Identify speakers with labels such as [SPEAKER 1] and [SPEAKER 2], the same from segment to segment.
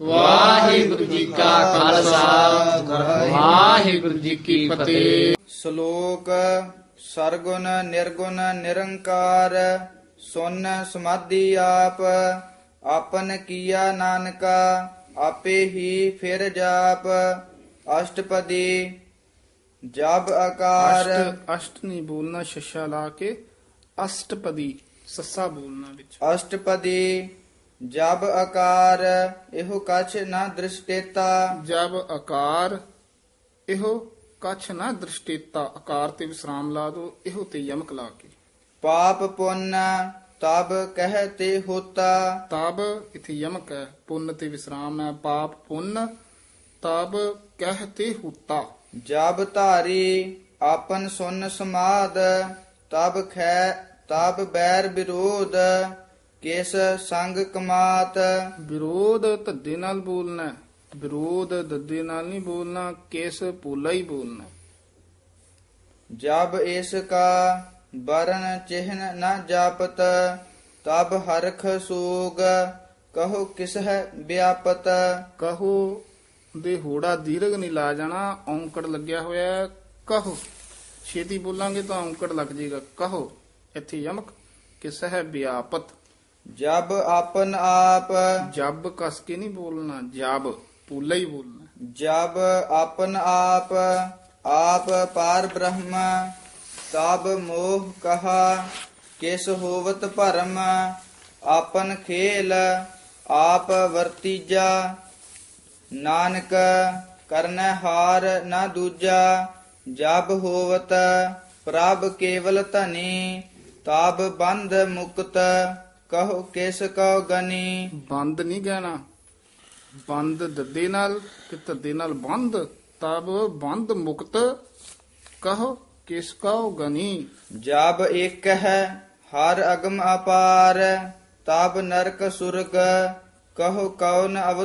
[SPEAKER 1] ਵਾਹਿਗੁਰੂ ਜੀ ਕਾ ਖਾਲਸਾ। ਵਾਹਿਗੁਰੂ ਜੀ ਕੀ ਫਤਿਹ।
[SPEAKER 2] ਸ਼ਲੋਕ ਸਰਗੁਣ ਨਿਰਗੁਣ ਨਿਰੰਕਾਰ ਸੁਨ ਸਮਾਧੀ ਆਪ ਆਪਨ ਕੀਆ ਨਾਨਕਾ ਆਪੇ ਹੀ ਫਿਰ ਜਾਪ। ਅਸ਼ਟਪਦੀ ਜਬ ਆਕਾਰ।
[SPEAKER 3] ਅਸ਼ਟ ਅਸ਼ਟ ਨਹੀਂ ਬੋਲਣਾ ਸ਼ਸ਼ਾ ਲਾ ਕੇ ਅਸ਼ਟਪਦੀ ਸੱਸਾ ਬੋਲਣਾ ਵਿੱਚ।
[SPEAKER 2] ਅਸ਼ਟਪਦੀ ਜਬ ਆਕਾਰ ਇਹੋ ਕਛ ਨਾ ਦ੍ਰਿਸ਼ਟੇਤਾ।
[SPEAKER 3] ਜਬ ਆਕਾਰ ਇਹੋ ਕਛ ਨਾ ਦ੍ਰਿਸ਼ਟੇਤਾ। ਆਕਾਰ ਤੇ ਵਿਸਰਾਮ ਲਾ ਦੋ ਇਹੋ ਤੇ ਯਮਕ ਲਾ ਕੇ।
[SPEAKER 2] ਪਾਪ ਪੁੰਨ ਤਬ ਕਹਤੇ ਹੋਤਾ।
[SPEAKER 3] ਤਬ ਇਥੇ ਯਮਕ ਹੈ ਪੁੰਨ ਤੇ ਵਿਸਰਾਮ ਹੈ। ਪਾਪ ਪੁੰਨ ਤਬ ਕਹਤੇ ਹੁਤਾ।
[SPEAKER 2] ਜਬ ਧਾਰੀ ਆਪਨ ਸੁਨ ਸਮਾਦ। ਤਬ ਖੈ ਤਬ ਬੈਰ ਵਿਰੋਧ। ਕਿਸ ਸੰਗ ਕਮਾਤ
[SPEAKER 3] ਵਿਰੋਧ ਧੱਦੇ ਨਾਲ ਬੋਲਣਾ ਹੈ। ਵਿਰੋਧ ਦੱਦੇ ਨਾਲ ਨਹੀਂ ਬੋਲਣਾ ਕਿਸ ਪੋਲਾ ਹੀ ਬੋਲਣਾ ਹੈ।
[SPEAKER 2] ਜਬ ਇਸ ਕਾ ਬਰਨ ਚਿਹਨ ਨ ਜਾਪਤ ਤਬ ਹਰਖ ਸੂਗ ਕਹੋ ਕਿਸ ਹੈ ਵਿਆਪਤ
[SPEAKER 3] ਕਹੋ ਦੇ ਹੋੜਾ ਦੀਰਘ ਨਹੀਂ ਲਾ ਜਾਣਾ ਔਂਕੜ ਲੱਗਿਆ ਹੋਇਆ ਹੈ। ਕਹੋ ਛੇਤੀ ਬੋਲਾਂਗੇ ਤਾਂ ਔਂਕੜ ਲੱਗ ਜਾਏਗਾ ਕਹੋ ਇੱਥੇ ਯਮਕ ਕਿਸ ਹੈ ਵਿਆਪਤ
[SPEAKER 2] ਜਬ ਆਪਨ ਆਪ
[SPEAKER 3] ਜਬ ਕਸ ਕੇ ਨਹੀਂ ਬੋਲਣਾ ਜਬ ਪੂਲਾ ਹੀ ਬੋਲਣਾ।
[SPEAKER 2] ਜਬ ਆਪਨ ਆਪ ਆਪ ਪਾਰ ਬ੍ਰਹਮ ਤਬ ਮੋਹ ਕਹਾ ਕਿਸ ਹੋਵਤ ਭਰਮ ਆਪਨ ਖੇਲ ਆਪ ਵਰਤੀਜਾ। ਨਾਨਕ ਕਰਨੈ ਹਾਰ ਨਾ ਦੂਜਾ ਜਬ ਹੋਵਤ ਪ੍ਰਭ ਕੇਵਲ ਧਨੀ ਤਬ ਬੰਧ ਮੁਕਤ। ਕਹੋ ਕਿਸ ਕਉ ਗਨੀ?
[SPEAKER 3] ਬੰਦ ਨਹੀਂ ਕਹਿਣਾ ਬੰਦ ਦੱਦੇ ਨਾਲ ਤੇ ਧੱਦੇ ਨਾਲ ਬੰਦ। ਤਬ ਬੰਦ ਮੁਕਤ ਕਹੋ ਕਿਸ ਕਉ ਗਨੀ।
[SPEAKER 2] ਜਬ ਇੱਕ ਹੈ ਹਰ ਅਗਮ ਅਪਾਰ। ਤਬ ਨਰਕ ਸੁਰਗ ਕਹੋ ਕੌਣ ਅਵ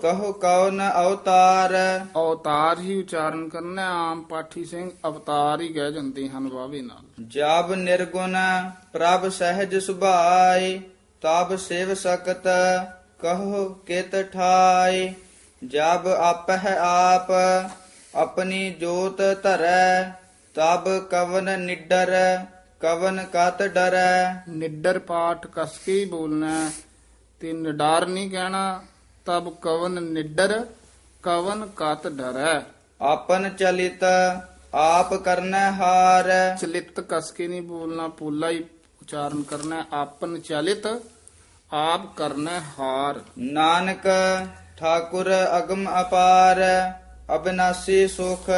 [SPEAKER 2] ਕਹੋ ਕੌਣ ਅਵਤਾਰ
[SPEAKER 3] ਅਵਤਾਰ ਹੀ ਉਚਾਰਨ ਕਰਨਾ ਆਮ ਪਾਠੀ ਸਿੰਘ ਅਵਤਾਰ ਹੀ ਕਹਿ ਜਾਂਦੇ ਹਨ ਵਾਵੇ ਨਾਲ
[SPEAKER 2] ਜਬ ਨਿਰਗੁਣ ਪ੍ਰਭ ਸਹਿਜ ਸੁਭਾਈ ਤਬ ਸਿਵ ਸਕਤ ਕਹੋ ਕਿਤ ਠਾਈ ਜਬ ਆਪ ਆਪ ਆਪਣੀ ਜੋਤ ਧਰੈ ਤਬ ਕਵਨ ਨਿਡਰ ਕਵਨ ਕਤ ਡਰੈ
[SPEAKER 3] ਨਿੱਡਰ ਪਾਠ ਕਸ ਕੇ ਬੋਲਣਾ ਤੇ ਨਿਡਾਰ ਨਹੀਂ ਕਹਿਣਾ ਤਬ ਕਵਨ ਨਿੱਡਰ ਕਵਨ ਕਤ ਡਰੈ
[SPEAKER 2] ਆਪਨ ਚਲਿਤ ਆਪ ਕਰਨਾ ਹਾਰ
[SPEAKER 3] ਚਲਿਤ ਕਸ ਕੇ ਨਹੀਂ ਬੋਲਣਾ ਪੋਲਾ ਹੀ ਉਚਾਰਨ ਕਰਨਾ ਹੈ। ਆਪਨ ਚਲਿਤ ਆਪ ਕਰਨਾ ਹਾਰ
[SPEAKER 2] ਨਾਨਕ ਠਾਕੁਰ ਅਗਮ ਅਪਾਰ ਅਬਿਨਾਸੀ ਸੁਖ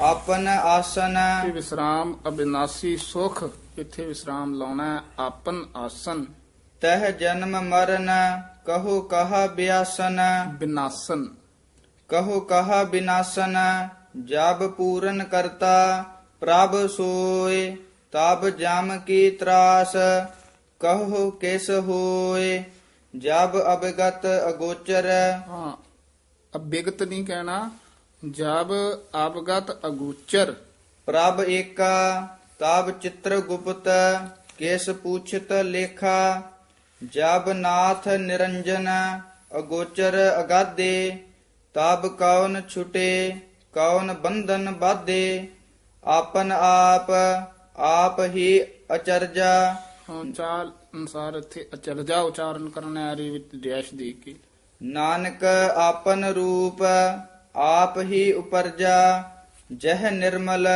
[SPEAKER 2] ਆਪਨ ਆਸਨ
[SPEAKER 3] ਤੇ ਵਿਸਰਾਮ ਅਬਿਨਾਸੀ ਸੁਖ ਇੱਥੇ ਵਿਸਰਾਮ ਲਾਉਣਾ ਹੈ। ਆਪਨ ਆਸਨ
[SPEAKER 2] ਤਹ ਜਨਮ ਮਰਨ ਕਹੋ ਕਹਾ ਬਿਆਸਨ।
[SPEAKER 3] ਬਿਨਾਸਨ।
[SPEAKER 2] ਕਹੋ ਕਹਾ ਬਿਨਾਸਨ ਜਬ ਪੂਰਨ ਕਰਤਾ ਪ੍ਰਭ ਸੋਏ ਤਬ ਜਮ ਕੀ ਤਰਾਸ। ਕਹੋ ਕਿਸ ਹੋਏ ਜਬ ਅਬਗਤ ਅਗੋਚਰ।
[SPEAKER 3] ਹਾਂ ਅਬਿਗਤ ਨਹੀਂ ਕਹਿਣਾ ਜਬ ਅਵਗਤ ਅਗੋਚਰ।
[SPEAKER 2] ਪ੍ਰਭ ਏਕਾ ਤਬ ਚਿੱਤਰ ਗੁਪਤ ਕਿਸ ਪੁੱਛਤ ਲੇਖਾ। ਜਬ ਨਾਥ ਨਿਰੰਜਨ ਅਗੋਚਰ ਅਗਾਦੇ ਤਬ ਕੌਣ ਛੁਟੇ ਕੌਣ ਬੰਧਨ ਬਾਧੇ ਆਪਨ ਆਪ ਆਪ ਹੀ ਅਚਰਜਾ।
[SPEAKER 3] ਹਾਂ ਚਾਲ ਅਨਸਾਰ ਇੱਥੇ ਅਚਰਜਾ ਉਚਾਰਨ ਕਰਨਾ ਹੈ ਰੇ ਵਿੱਚ ਡੈਸ਼ ਦੇ ਕੇ।
[SPEAKER 2] ਨਾਨਕ ਆਪਨ ਰੂਪ ਆਪ ਹੀ ਉਪਰਜਾ ਜਹ ਨਿਰਮਲ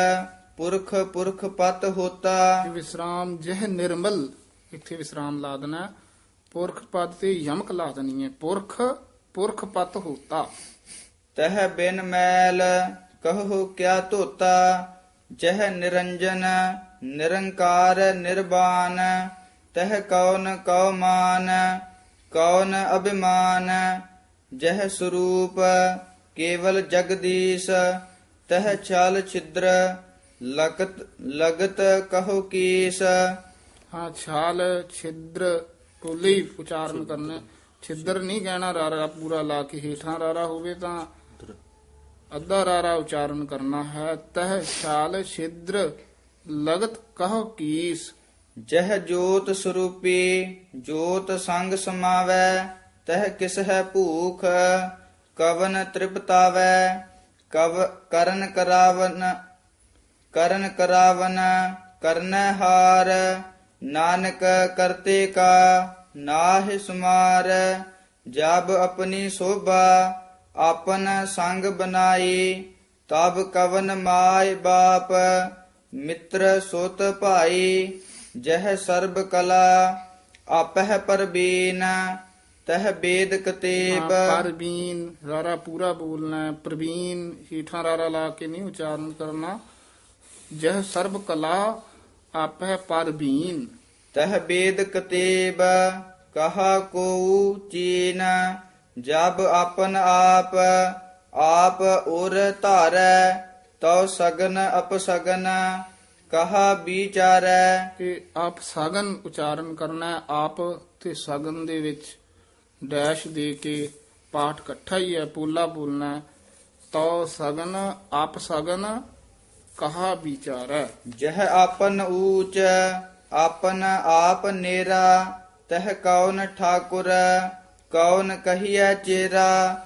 [SPEAKER 2] ਪੁਰਖ ਪੁਰਖ ਪਤ ਹੋਤਾ।
[SPEAKER 3] ਵਿਸਰਾਮ ਜਹ ਨਿਰਮਲ ਇੱਥੇ ਵਿਸਰਾਮ ਲਾ ਦੇਣਾ। ਪੁਰਖ ਪਦ ਤੇ ਯਮਕ ਲਾ ਦੇਣੀ ਹੈ। ਪੁਰਖ ਪੁਰਖ ਪਤ ਹੋਤਾ।
[SPEAKER 2] ਤਹ ਬਿਨ ਮੈਲ ਕਹੋ ਕਿਆ ਧੋਤਾ ਜਹ ਨਿਰੰਜਨ ਨਿਰੰਕਾਰ ਨਿਰਵਾਨ ਤਹ ਕੌਣ ਕਉ ਮਾਨ ਕੌਣ ਅਭਿਮਾਨ ਜਹ ਸਰੂਪ ਕੇਵਲ ਜਗਦੀਸ਼ ਤਹ ਛਲ ਛਿਦਰ ਲਗਤ ਲਗਤ ਕਹੋ ਕੀਸ।
[SPEAKER 3] ਹਾਂ ਛਾਲ ਛਿਦਰ ਕੋਲੀ ਉਚਾਰਨ ਕਰਨਾ ਹੈ। ਨਹੀਂ ਕਹਿਣਾ ਰਾਰਾ, ਪੂਰਾ ਲਾ ਕੇ ਹੇਠਾਂ ਰਾਰਾ ਹੋਵੇ ਤਾਂ ਅੱਧਾ ਰਾਰਾ ਉਚਾਰਨ ਕਰਨਾ ਹੈ ਤਹ ਛਾਲ ਛਿਦਰ ਲਗਤ ਕਹੋ ਕੀਸ
[SPEAKER 2] ਜਹ ਜੋਤ ਸਰੂਪੀ, ਜੋਤ ਸੰਗ ਸਮਾਵੈ, ਤਹ ਕਿਸ ਹੈ ਭੂਖ, ਕਵਨ ਤ੍ਰਿਪਤਾਵੈ, ਕਵ ਕਰਨ ਕਰਾਵਨ ਕਰਨ ਕਰਾਵਨ, ਕਰਨੈ ਹਾਰ ਨਾਨਕ ਕਰਤੇ ਕਾ ਨਾਹਿ ਸੁਮਾਰ, ਜਬ ਆਪਣੀ ਸੋਭਾ ਆਪਨ ਸੰਗ ਬਨਾਈ ਤਬ ਕਵਨ ਮਾਇ ਬਾਪ, ਮਿੱਤਰ ਸੁਤ ਭਾਈ, ਜਹ ਸਰਬ ਕਲਾ ਆਪਹਿ ਪਰਬੀਨ, ਤਹ ਬੇਦ ਕਤੇਬ।
[SPEAKER 3] ਪਰਬੀਨ, ਰਾਰਾ ਪੂਰਾ ਬੋਲਣਾ ਪ੍ਰਵੀਨ ਹੀਠਾਂ ਰਾਰਾ ਲਾ ਕੇ ਨਹੀਂ ਉਚਾਰਨ ਕਰਨਾ। ਜਹ ਸਰਬ ਕਲਾ ਆਪਹਿ ਪਰਬੀਨ
[SPEAKER 2] ਤਹ ਬੇਦ ਕਤੇਬ ਕਹਾ ਕੋ ਚੀਨ ਜਬ ਆਪਨ ਆਪ ਆਪ ਉਰ ਧਾਰੈ ਤਉ ਸਗਨ ਅਪਸਗਨ ਕਹਾ ਵਿਚਾਰੈ
[SPEAKER 3] ਇਹ ਆਪ ਸਗਨ ਉਚਾਰਨ ਕਰਨਾ ਆਪ ਤੇ ਸਗਨ ਦੇ ਵਿੱਚ। ਡੈਸ਼ ਦੇ ਕੇ ਪਾਠ ਇਕੱਠਾ ਹੀ ਹੈ ਪੂਲਾ ਬੋਲਣਾ ਹੈ। ਤੋ ਸਗਨ ਆਪ ਸਗਨ ਕਹਾ ਵਿਚਾਰੈ।
[SPEAKER 2] ਜਹ ਆਪਨ ਊਚ ਆਪਨ ਆਪ ਨੇਰਾ ਤਹ ਕੌਣ ਠਾਕੁਰ ਕੌਣ ਕਹੀਐ ਚੇਰਾ।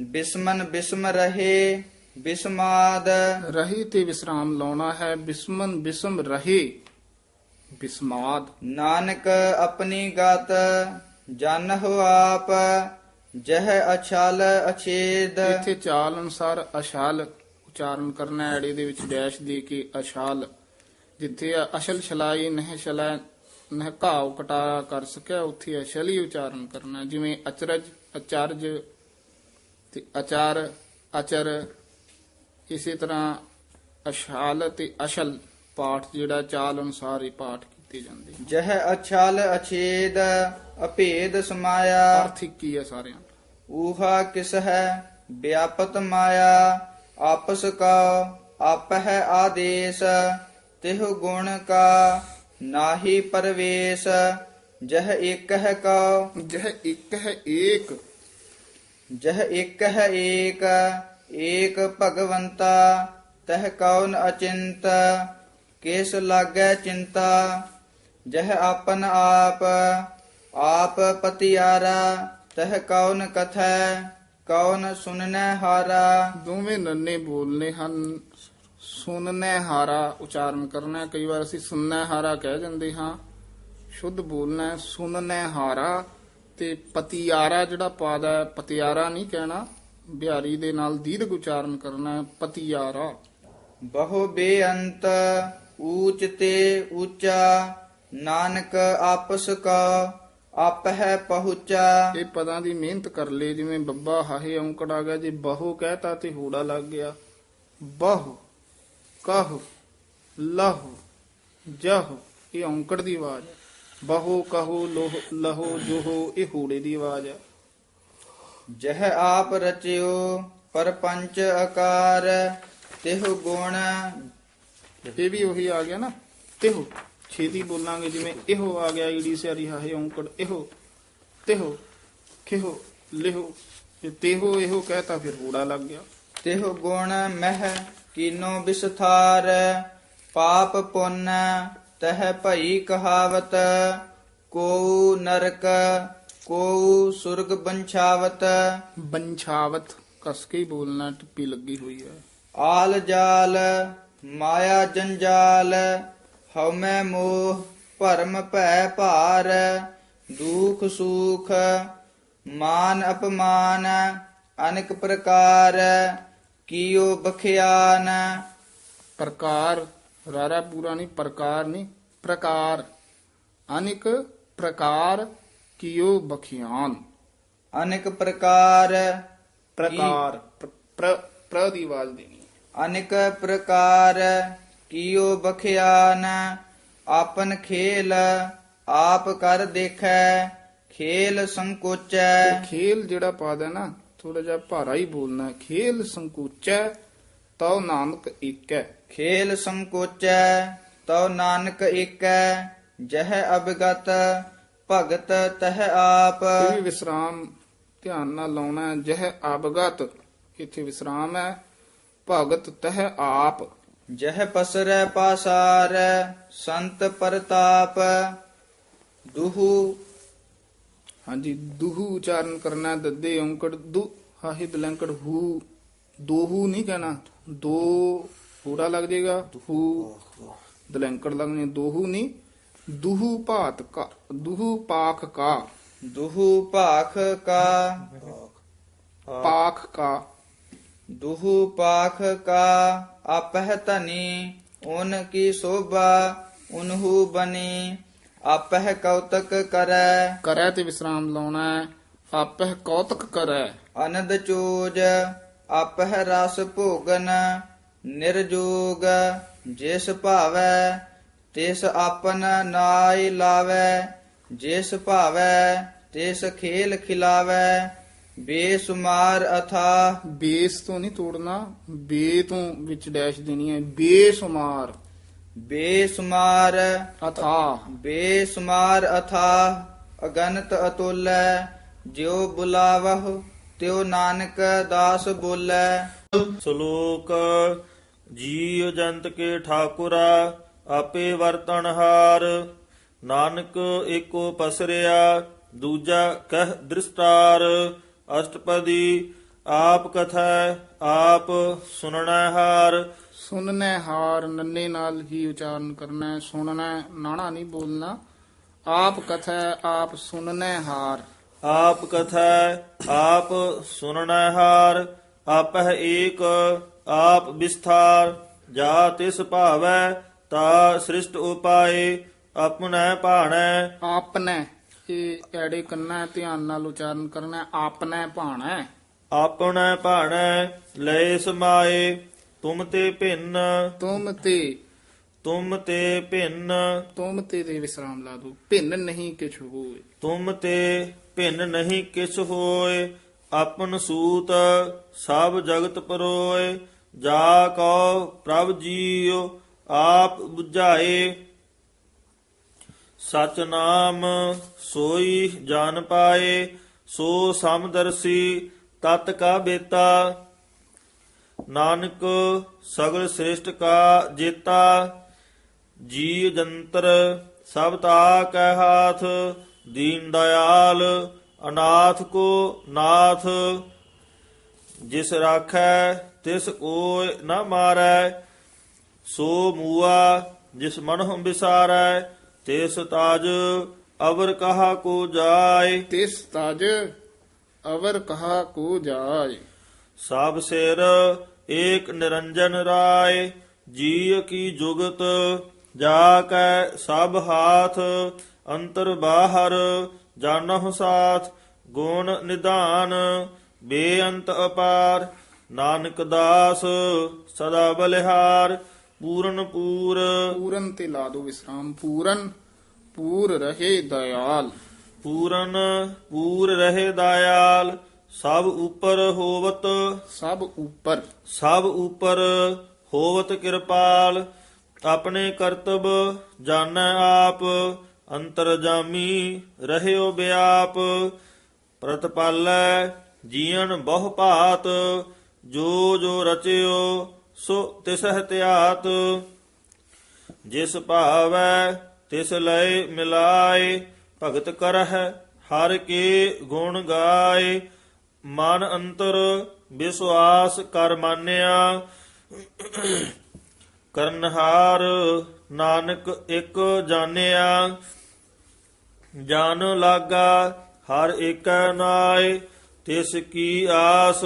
[SPEAKER 2] ਬਿਸਮਨ ਬਿਸਮ ਰਹੇ ਬਿਸਮਾਦ।
[SPEAKER 3] ਰਹੀ ਤੇ ਵਿਸਰਾਮ ਲਾਉਣਾ ਹੈ ਬਿਸਮਨ ਬਿਸਮ ਰਹੇ ਬਿਸਮਾਦ।
[SPEAKER 2] ਨਾਨਕ ਆਪਣੀ ਗਤ ਜਨ ਹੋ ਆਪ ਜਹ ਅਛਲ ਅਛੇਦ।
[SPEAKER 3] ਇੱਥੇ ਚਾਲ ਅਨੁਸਾਰ ਅਸ਼ਾਲ ਉਚਾਰਨ ਕਰਨਾ ਹੈ, ਐੜੇ ਦੇ ਵਿੱਚ ਡੈਸ਼ ਦੇ ਕੇ ਅਸ਼ਾਲ ਜਿੱਥੇ ਅਸ਼ਲ ਛਲਾਈ ਨਹਿ ਛਲਾ ਨਹਿ ਘਾਵ ਕਟਾ ਕਰ ਸਕਿਆ ਉੱਥੇ ਅਸ਼ਲ ਹੀ ਉਚਾਰਨ ਕਰਨਾ। ਜਿਵੇਂ ਅਚਰਜ ਅਚਰਜ ਤੇ ਅਚਾਰ ਅਚਰ ਇਸੇ ਤਰ੍ਹਾਂ ਅਸ਼ਾਲ ਤੇ ਅਸ਼ਲ ਪਾਠ ਜਿਹੜਾ ਚਾਲ ਅਨੁਸਾਰ ਹੀ ਪਾਠ ਕੀਤੇ ਜਾਂਦੇ।
[SPEAKER 2] ਜਹ ਅਛਲ ਅਛੇਦ ਅਭੇਦ ਸਮਾਇਆ
[SPEAKER 3] ਅਰਥ ਹੀ ਹੈ ਸਾਰਿਆਂ ਦਾ।
[SPEAKER 2] ਊਹਾ ਕਿਸ ਹੈ ਵਿਆਪਤ ਮਾਇਆ ਆਪਸ ਕਾ ਆਪ ਹੈ ਆਦੇਸ਼ ਤਿਹ ਗੁਣ ਕਾ ਨਾਹੀ ਪਰਵੇਸ਼ ਜਹ ਇੱਕ ਹੈ ਕਾ।
[SPEAKER 3] ਜਹ ਇੱਕ ਹੈ ਏਕ।
[SPEAKER 2] ਜਹ ਇੱਕ ਹੈ ਏਕ ਏਕ ਭਗਵੰਤਾ ਤਹ ਕੌਣ ਅਚਿੰਤ ਕਿਸ ਲਾਗੈ ਚਿੰਤਾ। ਜਹ ਆਪਨ ਆਪ ਆਪ ਪਤਿਆਰਾ ਤਹ ਕੌਣ ਕਥੈ। ਕੌਣ ਸੁਨਨੈ ਹਾਰਾ?
[SPEAKER 3] ਦੋਵੇਂ ਨੰਨੇ ਬੋਲਨੇ ਹਨ। ਸੁਣਨੇ ਹਾਰਾ ਉਚਾਰਨ ਕਰਨਾ। ਹੈ। ਕਈ ਵਾਰ ਅਸੀਂ ਸੁਣਨੇ ਹਾਰਾ ਕਹਿ ਜਾਂਦੇ ਹਾਂ। ਸ਼ੁੱਧ ਬੋਲਣਾ ਹੈ, ਹਾਰਾ। ਤੇ ਪਤਿਆਰਾ ਜਿਹੜਾ ਪਾਦਾ ਹੈ ਪਤਿਆਰਾ ਨਹੀਂ ਕਹਿਣਾ। ਬਿਹਾਰੀ ਦੇ ਨਾਲ ਦੀਰਘ ਉਚਾਰਨ ਕਰਨਾ ਹੈ ਪਤਿਆਰਾ।
[SPEAKER 2] ਬਹੁ ਬੇਅੰਤ ਊਚ ਤੇ ਊਚਾ ਨਾਨਕ ਆਪਸ ਕਾ। ਆਪ ਹੈ ਪਹੁੰਚਾ।
[SPEAKER 3] ਇਹ ਪਦਾਂ ਦੀ ਮਿਹਨਤ ਕਰ ਲਈ ਜਿਵੇਂ ਬੱਬਾ ਹਾਹੇ ਔਂਕੜ ਆ ਗਿਆ ਜੇ ਬਹੁ ਕਹਿਤਾ ਤੇ ਹੂੜਾ ਲੱਗ ਗਿਆ। ਬਹੁ ਕਹ ਲਹ ਜਹ ਇਹ ਔਂਕੜ ਦੀ ਆਵਾਜ਼ ਬਹੁ ਕਹੋ ਲੋਹ ਲਹੋ ਜੋਹੋ ਇਹ ਹੂੜੇ ਦੀ ਆਵਾਜ਼ ਹੈ
[SPEAKER 2] ਜਹ ਆਪ ਰਚਿਓ ਪਰਪੰਚ ਆਕਾਰ ਤਿਹ ਗੁਣ।
[SPEAKER 3] ਇਹ ਵੀ ਉਹੀ ਆ ਗਿਆ ਨਾ ਤਿਹੋ। ਛੇਤੀ ਬੋਲਾਂਗੇ ਜਿਵੇਂ ਇਹੋ ਆ ਗਿਆ ਈੜੀ ਸਿਆਰੀ ਹਾਹੇ ਔਂਕੜ ਇਹੋ ਤਿਹੋ ਖਿਹੋ ਲਿਹੋ ਤੇ ਤੇਹੋ ਇਹੋ ਕਹਿਤਾ ਫਿਰ ਹੂੜਾ ਲੱਗ ਗਿਆ।
[SPEAKER 2] ਤਿਹ ਗੁਣ ਮਹਿ ਕੀਨੋ ਵਿਸਥਾਰ ਪਾਪ ਪੁੰਨ ਤਹ ਭਈ ਕਹਾਵਤ ਕੋ ਨਰਕ ਕੋ ਸੁਰਗ ਬੰਛਾਵਤ।
[SPEAKER 3] ਬੰਛਾਵਤ ਕਸ ਕੇ ਬੋਲਣਾ ਟਿੱਪੀ ਲੱਗੀ ਹੋਈ ਹੈ।
[SPEAKER 2] ਆਲ ਜਾਲ ਮਾਇਆ ਜੰਜਾਲ ਹਉਮੈ ਮੋਹ ਭਰਮ ਭੈ ਭਾਰ ਦੁਖ ਸੁਖ ਮਾਨ ਅਪਮਾਨ ਅਨੇਕ ਪ੍ਰਕਾਰ ਕੀਓ ਬਖਿਆਨ।
[SPEAKER 3] ਪ੍ਰਕਾਰ ਰਾਰਾ ਪੂਰਾ ਨਹੀਂ ਪ੍ਰਕਾਰ ਨਹੀਂ ਪ੍ਰਕਾਰ। ਅਨਿਕ ਪ੍ਰਕਾਰ ਕੀਓ ਬਖਿਆਨ।
[SPEAKER 2] ਅਨੇਕ ਪ੍ਰਕਾਰ
[SPEAKER 3] ਪ੍ਰਕਾਰ ਪ੍ਰ- ਦੀ ਆਵਾਜ਼ ਦੇਣੀ ਹੈ।
[SPEAKER 2] ਅਨੇਕ ਪ੍ਰਕਾਰ ਕੀਓ ਬਖਿਆਨ ਆਪਨ ਖੇਲ ਆਪ ਕਰ ਦੇਖੈ ਖੇਲ ਸੰਕੋਚੈ।
[SPEAKER 3] ਖੇਲ ਜਿਹੜਾ ਪਾਦ ਹੈ ਨਾ ਥੋੜਾ ਜਿਹਾ ਭਾਰਾ ਹੀ ਬੋਲਣਾ। ਖੇਲ ਸੰਕੋਚੈ ਤਉ ਨਾਨਕ ਏਕੈ।
[SPEAKER 2] ਖੇਲ ਸੰਕੋਚੈ ਤਉ ਨਾਨਕ ਏਕੈ ਜਹ ਅਬਗਤ ਭਗਤ ਤਹ ਆਪ।
[SPEAKER 3] ਇਹ ਵੀ ਵਿਸਰਾਮ ਧਿਆਨ ਨਾਲ ਲਾਉਣਾ। ਜਹ ਆਬਗਤ ਇੱਥੇ ਵਿਸਰਾਮ ਹੈ। ਭਗਤ ਤਹ ਆਪ।
[SPEAKER 2] ਜਹ ਪਸਰੈ ਪਾਸਾਰ ਸੰਤ ਪ੍ਰਤਾਪ ਦੁਹੂ
[SPEAKER 3] ਹਾਂਜੀ ਦੁਹੂ ਉਚਾਰਨ ਕਰਨਾ ਹੈ, ਦੱਦੇ ਔਂਕੜ ਦੁ ਹਾਹੇ ਦਲੰਕੜ ਹੂ। ਦੋਹੂ ਨਹੀਂ ਕਹਿਣਾ ਦੋ ਹੋੜਾ ਲੱਗ ਜਾਏਗਾ ਹੂ ਦਲੰਕੜ ਲੱਗਣੇ ਦੋਹੂ ਨਹੀਂ। ਦੁਹੂ ਭਾਤ ਕਾ ਦੁਹੂ ਪਾਖ ਕਾ।
[SPEAKER 2] ਦੁਹੂ ਭਾਖ ਕਾ।
[SPEAKER 3] ਪਾਖ ਕਾ।
[SPEAKER 2] ਦੁਹੂ ਪਾਖ ਕਾ ਆਪਹਿ ਧਨੀ ਓਨ ਕੀ ਸੋਭਾ ਉਨਹੂ ਬਨੀ ਆਪਹਿ ਕੌਤਕ ਕਰੈ।
[SPEAKER 3] ਕਰੈ ਤੇ ਵਿਸਰਾਮ ਲਾਉਣਾ ਹੈ ਆਪਹਿ ਕੌਤਕ ਕਰੈ।
[SPEAKER 2] ਅਨੰਦ ਚੋਜ ਆਪਹਿ ਰਸ ਭੋਗਨ ਨਿਰਜੋਗ ਜਿਸ ਭਾਵੈ ਤਿਸ ਆਪਨ ਨਾਇ ਲਾਵੈ ਜਿਸ ਭਾਵੈ ਤਿਸ ਖੇਲ ਖਿਲਾਵੈ। ਬੇਸੁਮਾਰ ਅਥਾ।
[SPEAKER 3] ਬੇਸ ਤੋਂ ਨਹੀਂ ਤੋੜਨਾ ਬੇ ਤੋਂ ਵਿੱਚ ਡੈਸ਼ ਦੇਣੀ ਹੈ ਬੇਸ਼ੁਮਾਰ।
[SPEAKER 2] ਬੇਸੁਮਾਰ
[SPEAKER 3] ਅਥਾ।
[SPEAKER 2] ਬੇਸੁਮਾਰ ਅਥਾ। ਅਗਨਤ ਅਤੁਲੈ ਜਿਉ ਬੁਲਾਵਹੁ ਤਿਉ ਨਾਨਕ ਦਾਸ ਬੋਲੇ।
[SPEAKER 4] ਸ਼ਲੋਕ ਜੀਵ ਜੰਤ ਕੇ ਠਾਕੁਰਾ ਆਪੇ ਵਰਤਨਹਾਰ ਨਾਨਕ ਏਕੋ ਪਸਰਿਆ ਦੂਜਾ ਕਹਿ ਦ੍ਰਿਸ਼ਟਾਰ। ਅਸ਼ਟਪਦੀ ਆਪ ਕਥਾ ਆਪ ਸੁਣਨਾ ਹਾਰ।
[SPEAKER 3] ਸੁਣਨੇ ਹਾਰ ਨੰਨੇ ਨਾਲ ਹੀ ਉਚਾਰਨ ਕਰਨਾ ਹੈ ਸੁਣਨਾ ਹੈ, ਨਾਣਾ ਨਹੀਂ ਬੋਲਣਾ। ਆਪ ਕਥਾ ਆਪ ਸੁਣਨੇ ਹਾਰ।
[SPEAKER 4] ਆਪ ਕਥਾ ਆਪ ਸੁਣਨਾ ਹਾਰ। ਆਪਹਿ ਏਕ ਆਪ ਵਿਸਥਾਰ। ਜਾ ਤਿਸ ਭਾਵੈ ਤਾ ਸ੍ਰਿਸ਼ਟ ਉਪਾਏ ਆਪਣੈ ਭਾਣੈ।
[SPEAKER 3] ਆਪਨੇ ਇਹ ਐੜੇ ਕੰਨਾ ਧਿਆਨ ਨਾਲ ਉਚਾਰਨ ਕਰਨਾ ਹੈ, ਆਪਨੇ ਭਾਣਾ।
[SPEAKER 4] ਆਪਣੈ ਭਾਣੈ ਲੈ ਸਮਾਏ ਤੁਮ ਤੇ ਭਿੰਨ।
[SPEAKER 3] ਤੁਮ ਤੇ।
[SPEAKER 4] ਤੁਮ ਤੇ ਭਿੰਨ।
[SPEAKER 3] ਤੁਮ ਤੇ ਦੇ ਵਿਸਰਾਮ ਲਾ ਦੋ ਭਿੰਨ ਨਹੀਂ ਕਿਛ ਹੋਏ।
[SPEAKER 4] ਤੁਮ ਤੇ ਭਿੰਨ ਨਹੀਂ ਕਿਛ ਹੋਏ। ਆਪਨ ਸੂਤ ਸਭ ਜਗਤ ਪਰੋਏ। ਜਾ ਕੋ ਪ੍ਰਭ ਜੀਉ ਆਪ 부 ਝਾਏ ਸਚ ਨਾਮ ਸੋਈ ਜਾਣ ਪਾਏ, ਸੋ ਸਮਦਰਸੀ ਤਤ ਕਾ ਬੇਤਾ। ਨਾਨਕ ਸਗਲ ਸ੍ਰੇਸ਼ਟ ਕਾ ਜੇਤਾ, ਜੀਵ ਜੰਤਰ ਸਭ ਤਾ ਕੈ ਹਾਥ, ਦੀਨ ਦਇਆਲ ਅਨਾਥ ਕੋ ਨਾਥ। ਜਿਸ ਰਾਖੈ ਤਿਸ ਕੋਇ ਨ ਮਾਰੈ, ਸੋ ਮੂਆ ਜਿਸ ਮਨਹੁ ਵਿਸਾਰੈ ਤਿਸ ਤਾਜ ਅਵਰ ਕਹਾ ਕੋ ਜਾਏ।
[SPEAKER 3] ਤਿਸ ਤਜ ਅਵਰ ਕਹਾ ਕੋ ਜਾਏ।
[SPEAKER 4] ਸਭ ਸਿਰ ਏਕ ਨਿਰੰਜਨ ਰਾਏ ਜੀ ਕੀ ਜੁਗਤ ਜਾ ਕੈ ਸਭ ਹਾਥ ਅੰਤਰ ਬਾਹਰ ਜਾਣਹੁ ਸਾਥ ਗੁਣ ਨਿਧਾਨ ਬੇਅੰਤ ਅਪਾਰ ਨਾਨਕ ਦਾਸ ਸਦਾ ਬਲਿਹਾਰ। ਪੂਰਨ ਪੂਰ
[SPEAKER 3] ਪੂਰਨ ਤੇ ਲਾ ਦੋ ਵਿਸਰਾਮ। ਪੂਰਨ ਪੂਰ ਰਹੇ ਦਇਆਲ।
[SPEAKER 4] ਪੂਰਨ ਪੂਰ ਰਹੇ ਦਇਆਲ। ਸਭ ਉਪਰ ਹੋਵਤ।
[SPEAKER 3] ਸਭ ਉਪਰ।
[SPEAKER 4] ਸਭ ਉਪਰ ਹੋਵਤ ਕਿਰਪਾਲ। ਆਪਣੇ ਕਰਤਬ ਜਾਣੈ ਆਪ। ਅੰਤਰਜਾਮੀ ਰਹਿਓ ਬਿਆਪ। ਪ੍ਰਤਪਾਲੈ ਜੀਵਨ ਬਹੁ ਭਾਤ। ਜੋ ਜੋ ਰਚਿਓ ਸੋ ਤਿਸ ਹਤਿਆਤ, ਜਿਸ ਭਾਵੈ ਤਿਸ ਲਏ ਮਿਲਾਏ, ਭਗਤ ਕਰਹਿ ਹਰ ਕੇ ਗੁਣ ਗਾਏ, ਮਨ ਅੰਤਰ ਵਿਸ਼ਵਾਸ ਕਰ ਮਾਨਿਆ। ਕਰਨਹਾਰ ਨਾਨਕ ਇੱਕ ਜਾਣਿਆ ਜਾਣ ਲਾਗਾ ਹਰ ਏਕੈ ਨਾਏ, ਤਿਸ ਕੀ ਆਸ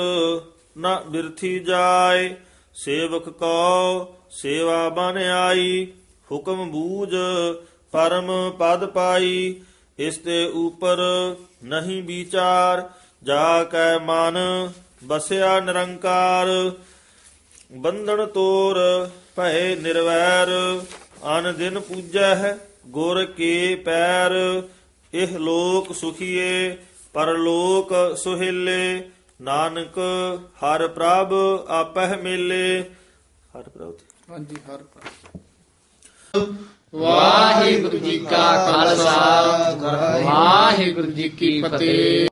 [SPEAKER 4] ਨਾ ਬਿਰਥੀ ਜਾਏ। ਸੇਵਕ ਕੋ ਸੇਵਾ ਬਨ ਆਈ, ਹੁਕਮ ਬੂਝ ਪਰਮ ਪਦ ਪਾਈ, ਇਸ ਤੇ ਉਪਰ ਨਹੀਂ ਵਿਚਾਰ, ਜਾ ਕੈ ਮਨ ਬਸਿਆ ਨਿਰੰਕਾਰ। ਬੰਧਨ ਤੋਰ ਭੈ ਨਿਰਵੈਰ, ਅਨ ਦਿਨ ਪੂਜੈ ਹੈ ਗੁਰ ਕੇ ਪੈਰ। ਇਹ ਲੋਕ ਸੁਖੀਏ, ਪਰਲੋਕ ਸੁਹੇਲੇ ਨਾਨਕ ਹਰ ਪ੍ਰਭ ਆਪਹਿ ਮਿਲੇ। ਹਰ ਪ੍ਰਭ
[SPEAKER 3] ਹਾਂਜੀ ਹਰ ਪ੍ਰਭ।
[SPEAKER 1] ਵਾਹਿਗੁਰੂ ਜੀ ਕਾ ਖਾਲਸਾ ਵਾਹਿਗੁਰੂ ਜੀ ਕੀ ਫਤਿਹ।